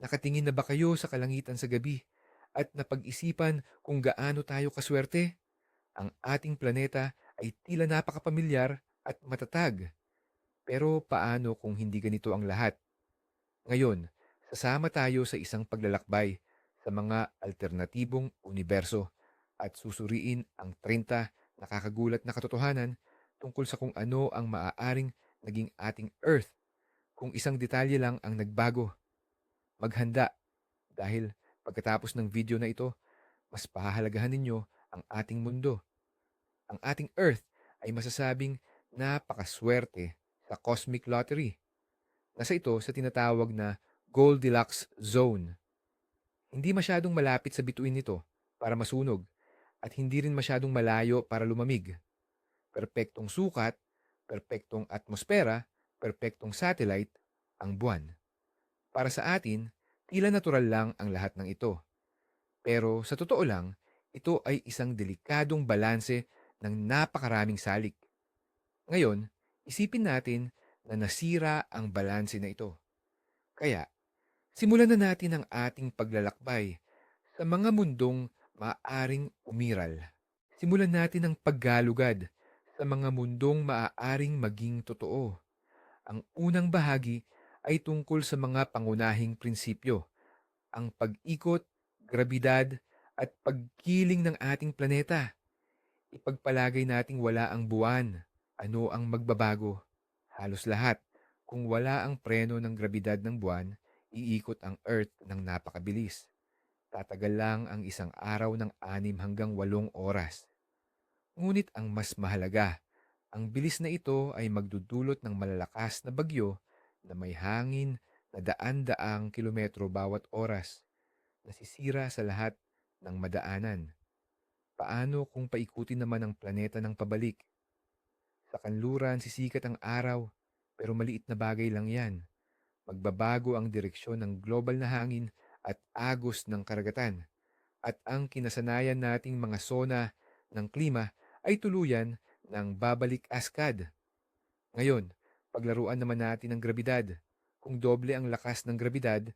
Nakatingin na ba kayo sa kalangitan sa gabi at napag-isipan kung gaano tayo kaswerte? Ang ating planeta ay tila napakapamilyar at matatag. Pero paano kung hindi ganito ang lahat? Ngayon, sasama tayo sa isang paglalakbay sa mga alternatibong universo at susuriin ang 30 nakakagulat na katotohanan tungkol sa kung ano ang maaaring naging ating Earth kung isang detalye lang ang nagbago. Maghanda dahil pagkatapos ng video na ito, mas pahahalagahan ninyo ang ating mundo. Ang ating Earth ay masasabing napakaswerte sa cosmic lottery. Nasa ito sa tinatawag na Goldilocks Zone. Hindi masyadong malapit sa bituin nito para masunog at hindi rin masyadong malayo para lumamig. Perpektong sukat, perpektong atmosfera, perpektong satellite, ang buwan. Para sa atin, tila natural lang ang lahat ng ito. Pero sa totoo lang, ito ay isang delikadong balanse ng napakaraming salik. Ngayon, isipin natin na nasira ang balanse na ito. Kaya, simulan na natin ang ating paglalakbay sa mga mundong maaaring umiral. Simulan natin ang paggalugad sa mga mundong maaaring maging totoo. Ang unang bahagi ay tungkol sa mga pangunahing prinsipyo, ang pag-ikot, grabidad, at pagkiling ng ating planeta. Ipagpalagay nating wala ang buwan, ano ang magbabago? Halos lahat. Kung wala ang preno ng grabidad ng buwan, iikot ang Earth ng napakabilis. Tatagal lang ang isang araw ng anim hanggang walong oras. Ngunit ang mas mahalaga, ang bilis na ito ay magdudulot ng malalakas na bagyo na may hangin na daan-daang kilometro bawat oras, nasisira sa lahat ng madaanan. Paano kung paikutin naman ang planeta ng pabalik? Sa kanluran sisikat ang araw, pero maliit na bagay lang yan. Magbabago ang direksyon ng global na hangin at agos ng karagatan. At ang kinasanayan nating mga sona ng klima ay tuluyan ng babalik askad. Ngayon, paglaruan naman natin ang grabidad. Kung doble ang lakas ng grabidad,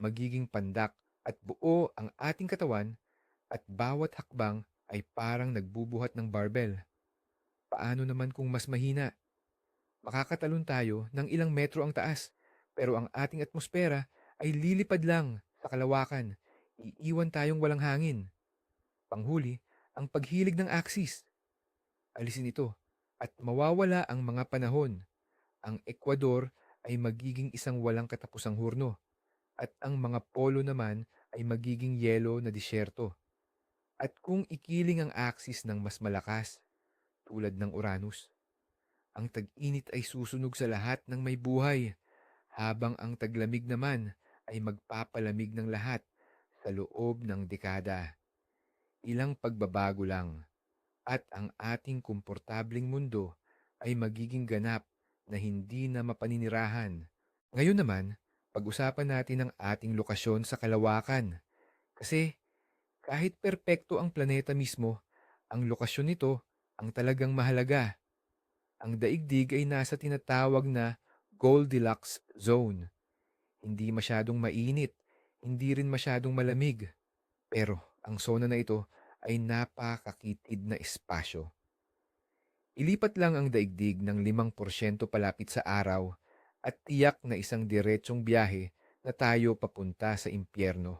magiging pandak at buo ang ating katawan at bawat hakbang ay parang nagbubuhat ng barbell. Paano naman kung mas mahina? Makakatalon tayo ng ilang metro ang taas, pero ang ating atmosfera ay lilipad lang sa kalawakan. Iiwan tayong walang hangin. Panghuli, ang paghilig ng axis. Alisin ito at mawawala ang mga panahon. Ang Ecuador ay magiging isang walang katapusang hurno at ang mga polo naman ay magiging yelo na disyerto. At kung ikiling ang axis ng mas malakas, tulad ng Uranus, ang tag-init ay susunog sa lahat ng may buhay, habang ang taglamig naman ay magpapalamig ng lahat sa loob ng dekada. Ilang pagbabago lang, at ang ating komportabling mundo ay magiging ganap na hindi na mapaninirahan. Ngayon naman, pag-usapan natin ang ating lokasyon sa kalawakan. Kasi kahit perpekto ang planeta mismo, ang lokasyon nito ang talagang mahalaga. Ang daigdig ay nasa tinatawag na Goldilocks Zone. Hindi masyadong mainit, hindi rin masyadong malamig. Pero ang zona na ito ay napakakitid na espasyo. Ilipat lang ang daigdig ng 5% palapit sa araw at tiyak na isang diretsong biyahe na tayo papunta sa impyerno.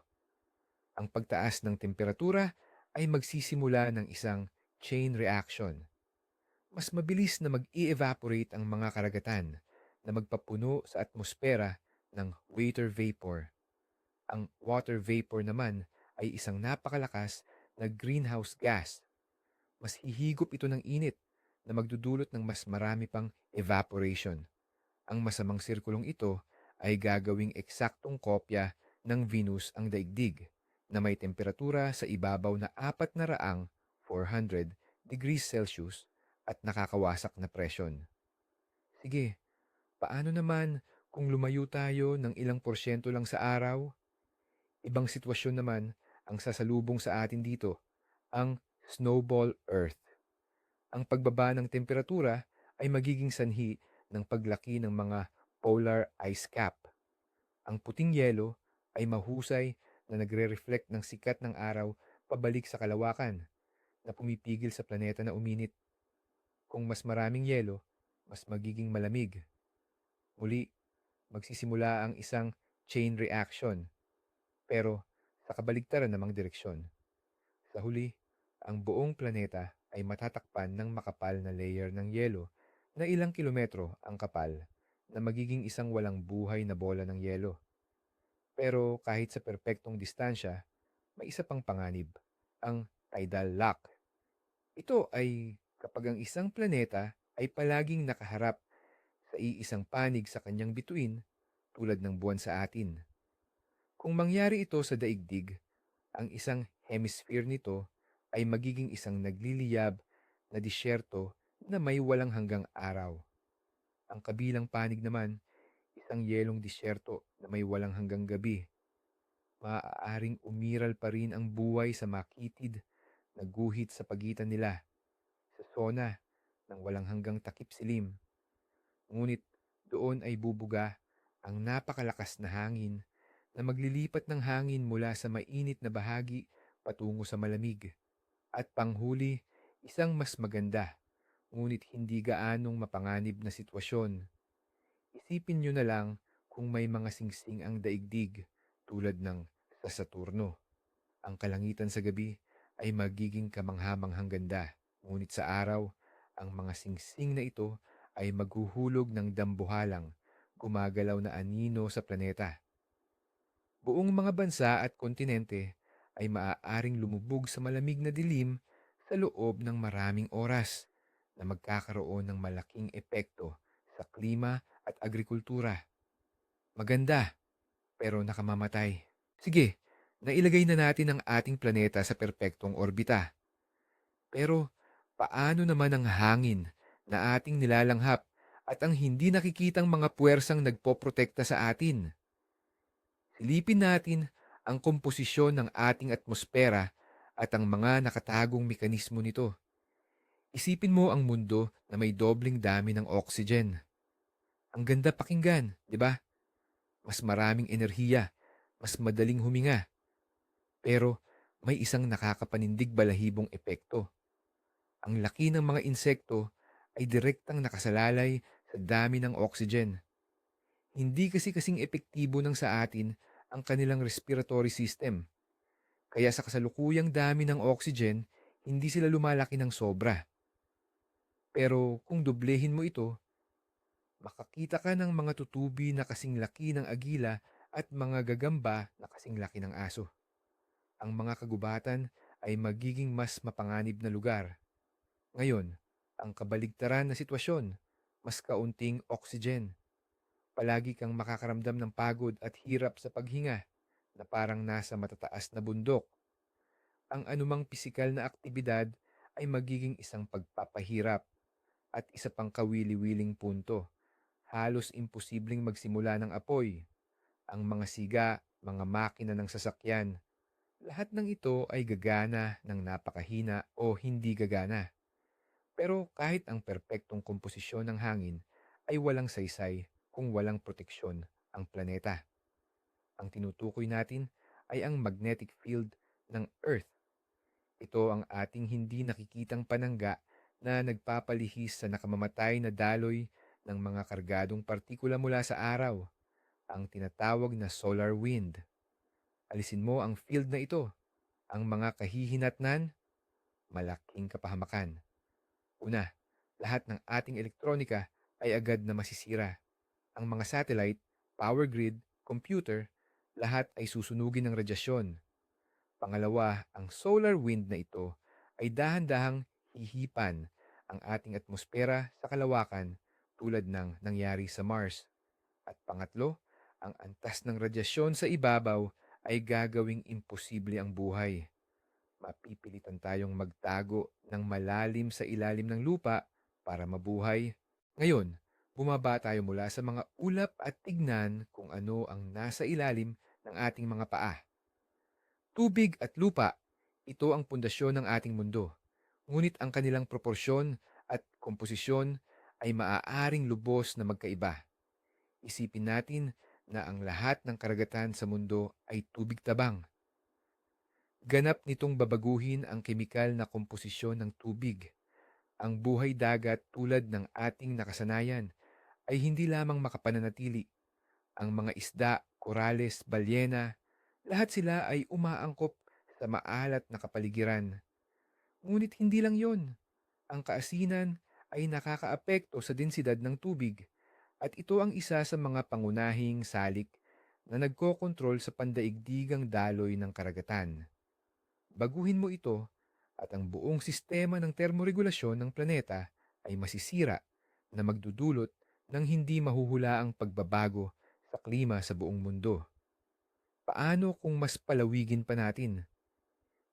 Ang pagtaas ng temperatura ay magsisimula ng isang chain reaction. Mas mabilis na mag-i-evaporate ang mga karagatan na magpapuno sa atmosfera ng water vapor. Ang water vapor naman ay isang napakalakas na greenhouse gas. Mas hihigop ito ng init na magdudulot ng mas marami pang evaporation. Ang masamang sirkulong ito ay gagawing eksaktong kopya ng Venus ang daigdig na may temperatura sa ibabaw na 400 400 degrees Celsius at nakakawasak na presyon. Sige, paano naman kung lumayo tayo ng ilang porsyento lang sa araw? Ibang sitwasyon naman ang sasalubong sa atin dito, ang snowball Earth. Ang pagbaba ng temperatura ay magiging sanhi ng paglaki ng mga polar ice cap. Ang puting yelo ay mahusay na nagre-reflect ng sikat ng araw pabalik sa kalawakan na pumipigil sa planeta na uminit. Kung mas maraming yelo, mas magiging malamig. Muli, magsisimula ang isang chain reaction, pero sa kabaligtaran namang direksyon. Sa huli, ang buong planeta ay matatakpan ng makapal na layer ng yelo na ilang kilometro ang kapal na magiging isang walang buhay na bola ng yelo. Pero kahit sa perpektong distansya, may isa pang panganib, ang tidal lock. Ito ay kapag ang isang planeta ay palaging nakaharap sa iisang panig sa kanyang bituin tulad ng buwan sa atin. Kung mangyari ito sa daigdig, ang isang hemisphere nito ay magiging isang nagliliyab na disyerto na may walang hanggang araw. Ang kabilang panig naman, isang yelong disyerto na may walang hanggang gabi. Maaaring umiral pa rin ang buhay sa makitid na guhit sa pagitan nila, sa sona ng walang hanggang takip silim. Ngunit doon ay bubuga ang napakalakas na hangin na maglilipat ng hangin mula sa mainit na bahagi patungo sa malamig. At panghuli, isang mas maganda, ngunit hindi gaanong mapanganib na sitwasyon. Isipin nyo na lang kung may mga singsing ang daigdig tulad ng sa Saturno. Ang kalangitan sa gabi ay magiging kamanghamanghang ganda, ngunit sa araw, ang mga singsing na ito ay maghuhulog ng dambuhalang, gumagalaw na anino sa planeta. Buong mga bansa at kontinente ay maaaring lumubog sa malamig na dilim sa loob ng maraming oras na magkakaroon ng malaking epekto sa klima at agrikultura. Maganda, pero nakamamatay. Sige, nailagay na natin ang ating planeta sa perpektong orbita. Pero paano naman ang hangin na ating nilalanghap at ang hindi nakikitang mga puwersang nagpoprotekta sa atin? Silipin natin ang komposisyon ng ating atmosfera at ang mga nakatagong mekanismo nito. Isipin mo ang mundo na may dobling dami ng oxygen. Ang ganda pakinggan, di ba? Mas maraming enerhiya, mas madaling huminga. Pero may isang nakakapanindig balahibong epekto. Ang laki ng mga insekto ay direktang nakasalalay sa dami ng oxygen. Hindi kasi kasing epektibo ng sa atin ang kanilang respiratory system. Kaya sa kasalukuyang dami ng oxygen, hindi sila lumalaki ng sobra. Pero kung doblehin mo ito, makakita ka ng mga tutubi na kasing laki ng agila at mga gagamba na kasing laki ng aso. Ang mga kagubatan ay magiging mas mapanganib na lugar. Ngayon, ang kabaligtaran na sitwasyon, mas kaunting oxygen. Palagi kang makakaramdam ng pagod at hirap sa paghinga na parang nasa matataas na bundok. Ang anumang pisikal na aktibidad ay magiging isang pagpapahirap at isa pang kawili-wiling punto. Halos imposibleng magsimula ng apoy. Ang mga siga, mga makina ng sasakyan, lahat ng ito ay gagana ng napakahina o hindi gagana. Pero kahit ang perpektong komposisyon ng hangin ay walang saysay kung walang proteksyon ang planeta. Ang tinutukoy natin ay ang magnetic field ng Earth. Ito ang ating hindi nakikitang panangga na nagpapalihis sa nakamamatay na daloy ng mga kargadong partikula mula sa araw, ang tinatawag na solar wind. Alisin mo ang field na ito, ang mga kahihinatnan, malaking kapahamakan. Una, lahat ng ating elektronika ay agad na masisira. Ang mga satellite, power grid, computer, lahat ay susunugin ng radyasyon. Pangalawa, ang solar wind na ito ay dahan-dahang hihipan ang ating atmosfera sa kalawakan tulad ng nangyari sa Mars. At pangatlo, ang antas ng radyasyon sa ibabaw ay gagawing imposible ang buhay. Mapipilitan tayong magtago ng malalim sa ilalim ng lupa para mabuhay. Ngayon, bumaba tayo mula sa mga ulap at tignan kung ano ang nasa ilalim ng ating mga paa. Tubig at lupa, ito ang pundasyon ng ating mundo. Ngunit ang kanilang proporsyon at komposisyon ay maaaring lubos na magkaiba. Isipin natin na ang lahat ng karagatan sa mundo ay tubig tabang. Ganap nitong babaguhin ang kemikal na komposisyon ng tubig. Ang buhay dagat tulad ng ating nakasanayan ay hindi lamang makapananatili. Ang mga isda, korales, balyena, lahat sila ay umaangkop sa maalat na kapaligiran. Ngunit hindi lang yon. Ang kaasinan ay nakakaapekto sa densidad ng tubig at ito ang isa sa mga pangunahing salik na nagkokontrol sa pandaigdigang daloy ng karagatan. Baguhin mo ito at ang buong sistema ng termoregulasyon ng planeta ay masisira na magdudulot ng hindi mahuhulaang pagbabago sa klima sa buong mundo. Paano kung mas palawigin pa natin?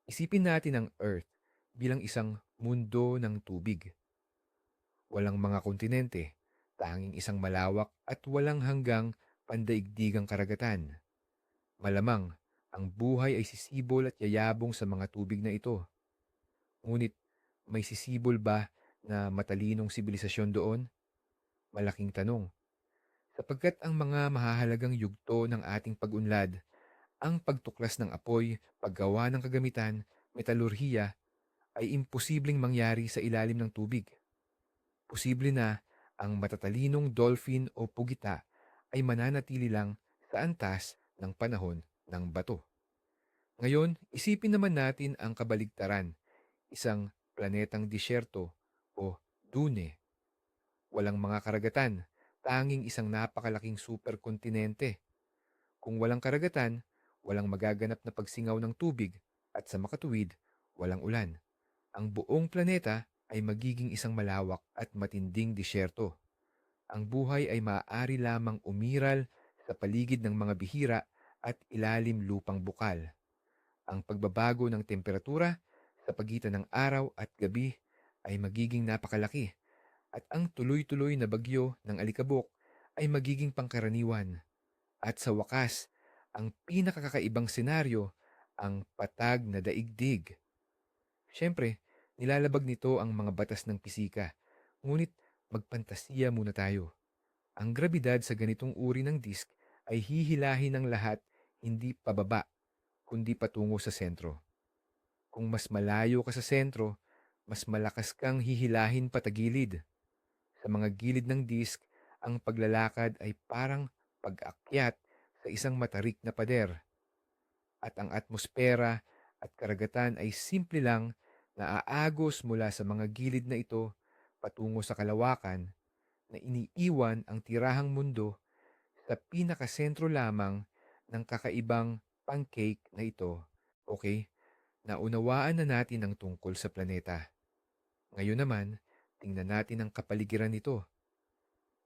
Isipin natin ang Earth bilang isang mundo ng tubig. Walang mga kontinente, tanging isang malawak at walang hanggang pandaigdigang karagatan. Malamang, ang buhay ay sisibol at yayabong sa mga tubig na ito. Ngunit, may sisibol ba na matalinong sibilisasyon doon? Malaking tanong. Sapagkat ang mga mahahalagang yugto ng ating pag-unlad, ang pagtuklas ng apoy, paggawa ng kagamitan, metalurhiya, ay imposibleng mangyari sa ilalim ng tubig. Posible na ang matatalinong dolphin o pugita ay mananatili lang sa antas ng panahon ng bato. Ngayon, isipin naman natin ang kabaligtaran, isang planetang disyerto o dune. Walang mga karagatan, tanging isang napakalaking superkontinente. Kung walang karagatan, walang magaganap na pagsingaw ng tubig at sa makatuwid, walang ulan. Ang buong planeta ay magiging isang malawak at matinding disyerto. Ang buhay ay maaari lamang umiral sa paligid ng mga bihira at ilalim lupang bukal. Ang pagbabago ng temperatura sa pagitan ng araw at gabi ay magiging napakalaki at ang tuloy-tuloy na bagyo ng alikabok ay magiging pangkaraniwan. At sa wakas, ang pinakakakaibang senaryo, ang patag na daigdig. Siyempre, nilalabag nito ang mga batas ng pisika, ngunit magpantasiya muna tayo. Ang grabidad sa ganitong uri ng disk ay hihilahin ng lahat hindi pababa, kundi patungo sa sentro. Kung mas malayo ka sa sentro, mas malakas kang hihilahin patagilid. Sa mga gilid ng disk, ang paglalakad ay parang pag-akyat sa isang matarik na pader. At ang atmosfera at karagatan ay simple lang na aagos mula sa mga gilid na ito patungo sa kalawakan na iniiwan ang tirahang mundo sa pinakasentro lamang ng kakaibang pancake na ito. Okay? Naunawaan na natin ang tungkol sa planeta. Ngayon naman, tingnan natin ang kapaligiran nito.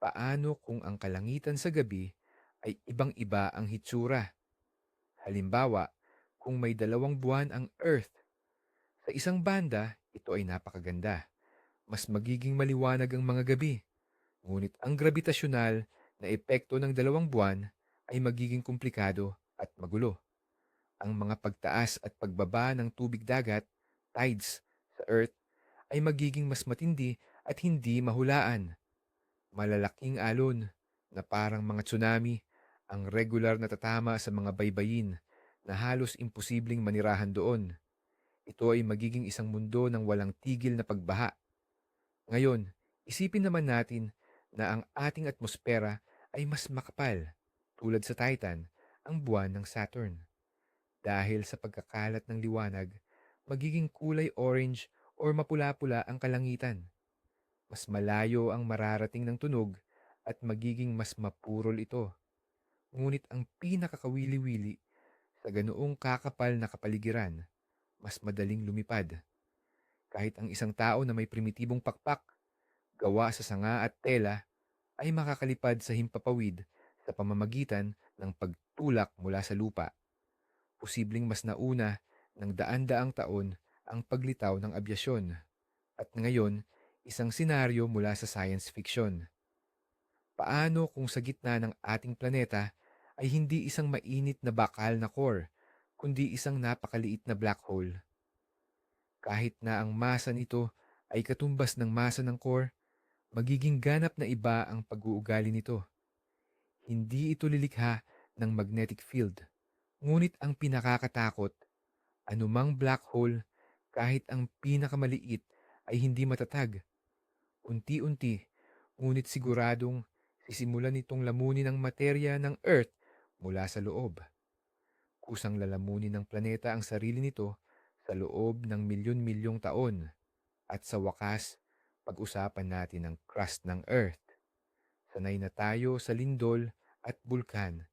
Paano kung ang kalangitan sa gabi ay ibang-iba ang hitsura? Halimbawa, kung may dalawang buwan ang Earth, sa isang banda, ito ay napakaganda. Mas magiging maliwanag ang mga gabi. Ngunit ang gravitasyonal na epekto ng dalawang buwan ay magiging komplikado at magulo. Ang mga pagtaas at pagbaba ng tubig dagat, tides, sa Earth ay magiging mas matindi at hindi mahulaan. Malalaking alon na parang mga tsunami ang regular na tatama sa mga baybayin na halos imposibleng manirahan doon. Ito ay magiging isang mundo ng walang tigil na pagbaha. Ngayon, isipin naman natin na ang ating atmosfera ay mas makapal, tulad sa Titan, ang buwan ng Saturn. Dahil sa pagkakalat ng liwanag, magiging kulay orange or mapula-pula ang kalangitan. Mas malayo ang mararating ng tunog at magiging mas mapurol ito. Ngunit ang pinakakawili-wili sa ganoong kakapal na kapaligiran, mas madaling lumipad. Kahit ang isang tao na may primitibong pakpak, gawa sa sanga at tela, ay makakalipad sa himpapawid sa pamamagitan ng pagtulak mula sa lupa. Posibleng mas nauna ng daan-daang taon ang paglitaw ng abyasyon at ngayon isang senaryo mula sa science fiction. Paano kung sa gitna ng ating planeta ay hindi isang mainit na bakal na core, kundi isang napakaliit na black hole? Kahit na ang masa nito ay katumbas ng masa ng core, magiging ganap na iba ang pag-uugali nito. Hindi ito lilikha ng magnetic field. Ngunit ang pinakakatakot, anumang black hole, kahit ang pinakamaliit, ay hindi matatag. Unti-unti, ngunit siguradong sisimulan nitong lamunin ang materya ng Earth mula sa loob. Kusang lalamunin ng planeta ang sarili nito sa loob ng milyon-milyong taon. At sa wakas, pag-usapan natin ang crust ng Earth. Sanay na tayo sa lindol at bulkan,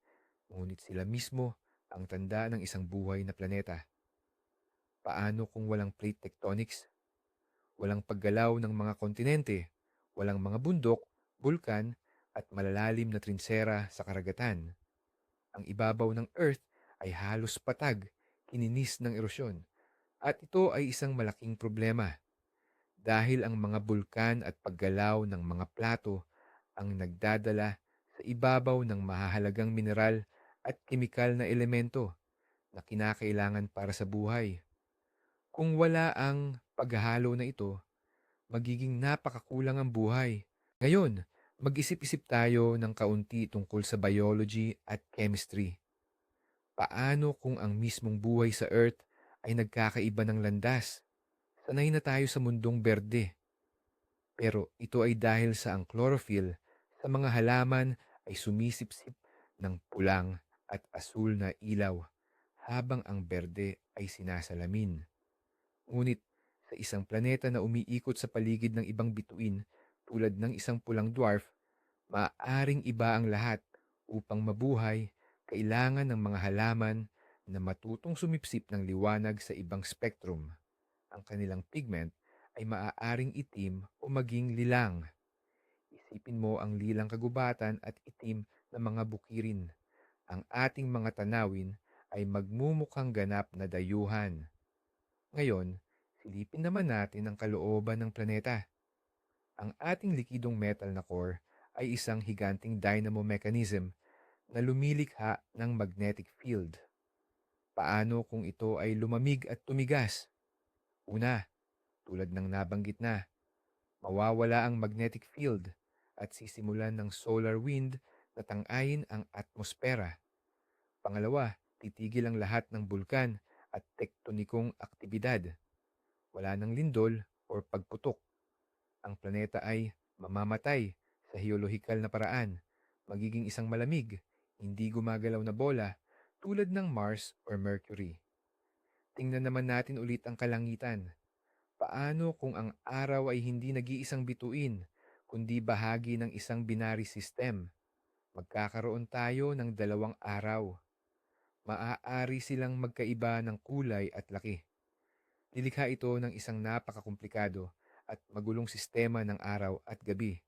ngunit sila mismo ang tanda ng isang buhay na planeta. Paano kung walang plate tectonics? Walang paggalaw ng mga kontinente, walang mga bundok, bulkan, at malalalim na trinsera sa karagatan. Ang ibabaw ng Earth ay halos patag, kininis ng erosyon. At ito ay isang malaking problema dahil ang mga bulkan at paggalaw ng mga plato ang nagdadala sa ibabaw ng mahahalagang mineral at kemikal na elemento na kinakailangan para sa buhay. Kung wala ang paghahalo na ito, magiging napakakulang ang buhay. Ngayon, mag-isip-isip tayo ng kaunti tungkol sa biology at chemistry. Paano kung ang mismong buhay sa Earth ay nagkakaiba ng landas? Sanay na tayo sa mundong berde. Pero ito ay dahil sa ang chlorophyll sa mga halaman ay sumisipsip ng pulang at asul na ilaw habang ang berde ay sinasalamin. Ngunit sa isang planeta na umiikot sa paligid ng ibang bituin tulad ng isang pulang dwarf, maaaring iba ang lahat upang mabuhay, kailangan ng mga halaman na matutong sumipsip ng liwanag sa ibang spektrum. Ang kanilang pigment ay maaaring itim o maging lilang. Isipin mo ang lilang kagubatan at itim na mga bukirin. Ang ating mga tanawin ay magmumukhang ganap na dayuhan. Ngayon, silipin naman natin ang kalooban ng planeta. Ang ating likidong metal na core ay isang higanting dynamo mechanism na lumilikha ng magnetic field. Paano kung ito ay lumamig at tumigas? Una, tulad ng nabanggit na, mawawala ang magnetic field at sisimulan ng solar wind na tangayin ang atmosfera. Pangalawa, titigil ang lahat ng bulkan at tektonikong aktibidad. Wala ng lindol o pagputok. Ang planeta ay mamamatay sa heolohikal na paraan, magiging isang malamig, hindi gumagalaw na bola tulad ng Mars or Mercury. Tingnan naman natin ulit ang kalangitan. Paano kung ang araw ay hindi nag-iisang bituin, kundi bahagi ng isang binary system? Magkakaroon tayo ng dalawang araw. Maaari silang magkaiba ng kulay at laki. Nilikha ito ng isang napakakomplikado at magulong sistema ng araw at gabi.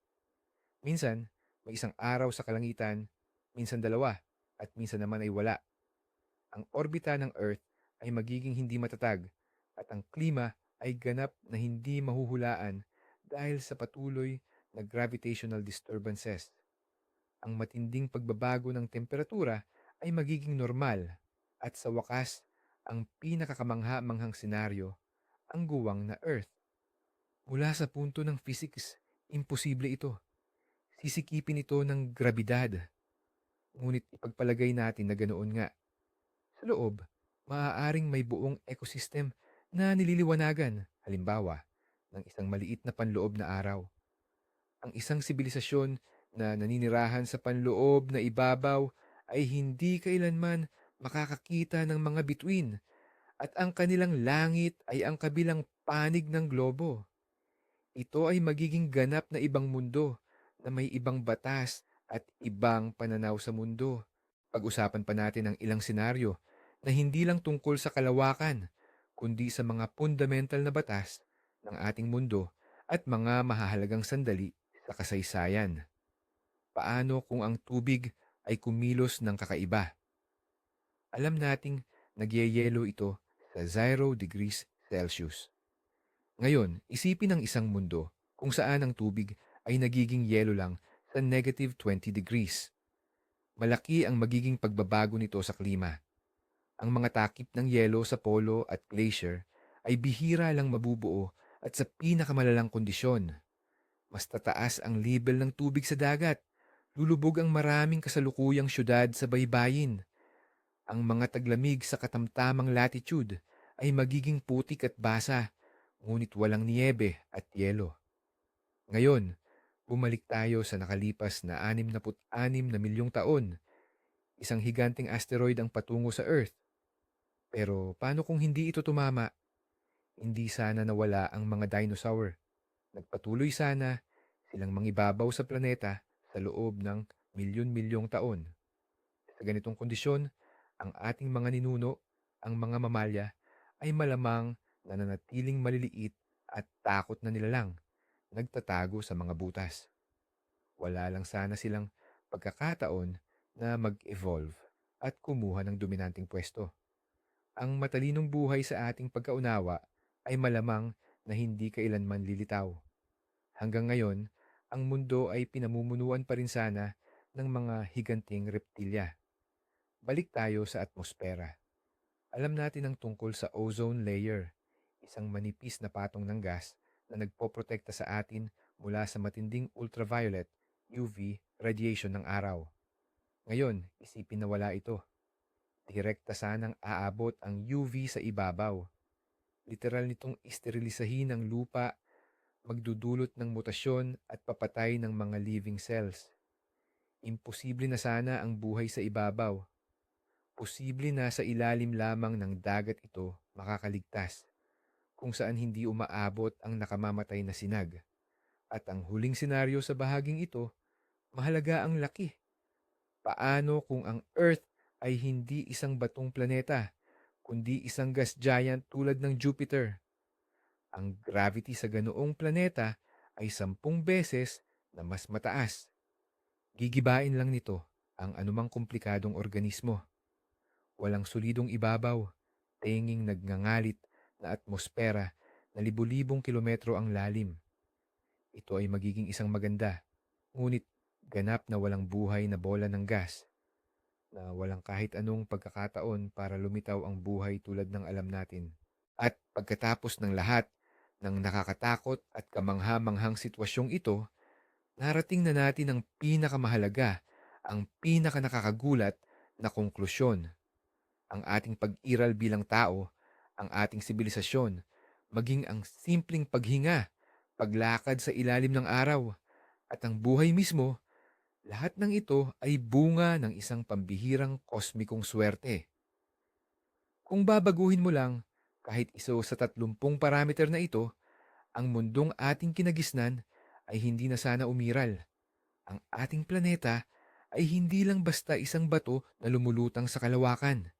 Minsan, may isang araw sa kalangitan, minsan dalawa, at minsan naman ay wala. Ang orbita ng Earth ay magiging hindi matatag at ang klima ay ganap na hindi mahuhulaan dahil sa patuloy na gravitational disturbances. Ang matinding pagbabago ng temperatura ay magiging normal at sa wakas, ang pinakakamangha-manghang senaryo, ang guwang na Earth. Mula sa punto ng physics, imposible ito. Sisikipin ito ng grabidad. Ngunit ipagpalagay natin na ganoon nga. Sa loob, maaaring may buong ecosystem na nililiwanagan, halimbawa, ng isang maliit na panloob na araw. Ang isang sibilisasyon na naninirahan sa panloob na ibabaw ay hindi kailanman makakakita ng mga bituin at ang kanilang langit ay ang kabilang panig ng globo. Ito ay magiging ganap na ibang mundo na may ibang batas at ibang pananaw sa mundo. Pag-usapan pa natin ang ilang senaryo na hindi lang tungkol sa kalawakan, kundi sa mga fundamental na batas ng ating mundo at mga mahahalagang sandali sa kasaysayan. Paano kung ang tubig ay kumilos ng kakaiba? Alam nating nagyeyelo ito sa 0 degrees Celsius. Ngayon, isipin ang isang mundo kung saan ang tubig ay nagiging yelo lang sa negative 20 degrees. Malaki ang magiging pagbabago nito sa klima. Ang mga takip ng yelo sa polo at glacier ay bihira lang mabubuo at sa pinakamalalang kondisyon. Mas tataas ang level ng tubig sa dagat, lulubog ang maraming kasalukuyang syudad sa baybayin. Ang mga taglamig sa katamtamang latitude ay magiging putik at basa, ngunit walang niebe at yelo. Ngayon, bumalik tayo sa nakalipas na 66 na milyong taon. Isang higanting asteroid ang patungo sa Earth. Pero paano kung hindi ito tumama? Hindi sana nawala ang mga dinosaur. Nagpatuloy sana silang mangibabaw sa planeta sa loob ng milyon-milyong taon. Sa ganitong kondisyon, ang ating mga ninuno, ang mga mamalya, ay malamang nananatiling maliliit at takot na nilalang, nagtatago sa mga butas. Wala lang sana silang pagkakataon na mag-evolve at kumuha ng dominanting pwesto. Ang matalinong buhay sa ating pagkaunawa ay malamang na hindi kailanman lilitaw. Hanggang ngayon, ang mundo ay pinamumunuan pa rin sana ng mga higanting reptilya. Balik tayo sa atmosfera. Alam natin ang tungkol sa ozone layer, isang manipis na patong ng gas na nagpoprotekta sa atin mula sa matinding ultraviolet UV radiation ng araw. Ngayon, isipin na wala ito. Direkta sanang aabot ang UV sa ibabaw. Literal nitong isterilisahin ang lupa, magdudulot ng mutasyon at papatay ng mga living cells. Imposible na sana ang buhay sa ibabaw. Posible na sa ilalim lamang ng dagat ito makakaligtas, kung saan hindi umaabot ang nakamamatay na sinag. At ang huling senaryo sa bahaging ito, mahalaga ang laki. Paano kung ang Earth ay hindi isang batong planeta, kundi isang gas giant tulad ng Jupiter? Ang gravity sa ganoong planeta ay sampung beses na mas mataas. Gigibain lang nito ang anumang komplikadong organismo. Walang solidong ibabaw, tenging nagngangalit na atmosfera na libu-libong kilometro ang lalim. Ito ay magiging isang maganda, ngunit ganap na walang buhay na bola ng gas, na walang kahit anong pagkakataon para lumitaw ang buhay tulad ng alam natin. At pagkatapos ng lahat ng nakakatakot at kamangha-manghang sitwasyong ito, narating na natin ang pinakamahalaga, ang pinakanakakagulat na konklusyon. Ang ating pag-iral bilang tao, ang ating sibilisasyon, maging ang simpleng paghinga, paglakad sa ilalim ng araw, at ang buhay mismo, lahat ng ito ay bunga ng isang pambihirang kosmikong swerte. Kung babaguhin mo lang, kahit iso sa tatlumpung parameter na ito, ang mundong ating kinagisnan ay hindi na sana umiral. Ang ating planeta ay hindi lang basta isang bato na lumulutang sa kalawakan.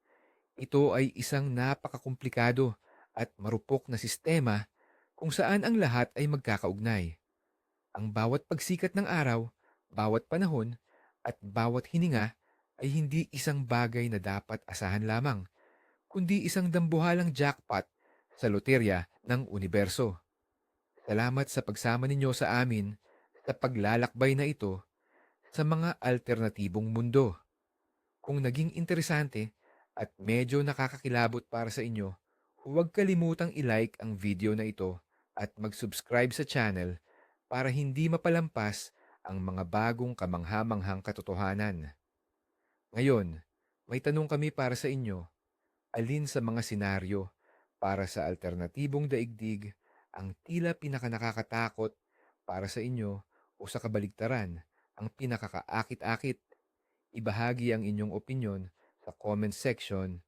Ito ay isang napakakomplikado at marupok na sistema kung saan ang lahat ay magkakaugnay. Ang bawat pagsikat ng araw, bawat panahon, at bawat hininga ay hindi isang bagay na dapat asahan lamang, kundi isang dambuhalang jackpot sa loterya ng universo. Salamat sa pagsama ninyo sa amin sa paglalakbay na ito sa mga alternatibong mundo. Kung naging interesante at medyo nakakakilabot para sa inyo, huwag kalimutang i-like ang video na ito at mag-subscribe sa channel para hindi mapalampas ang mga bagong kamanghamanghang katotohanan. Ngayon, may tanong kami para sa inyo. Alin sa mga senaryo para sa alternatibong daigdig ang tila pinakanakakatakot para sa inyo o sa kabaligtaran ang pinakakaakit-akit? Ibahagi ang inyong opinyon sa comment section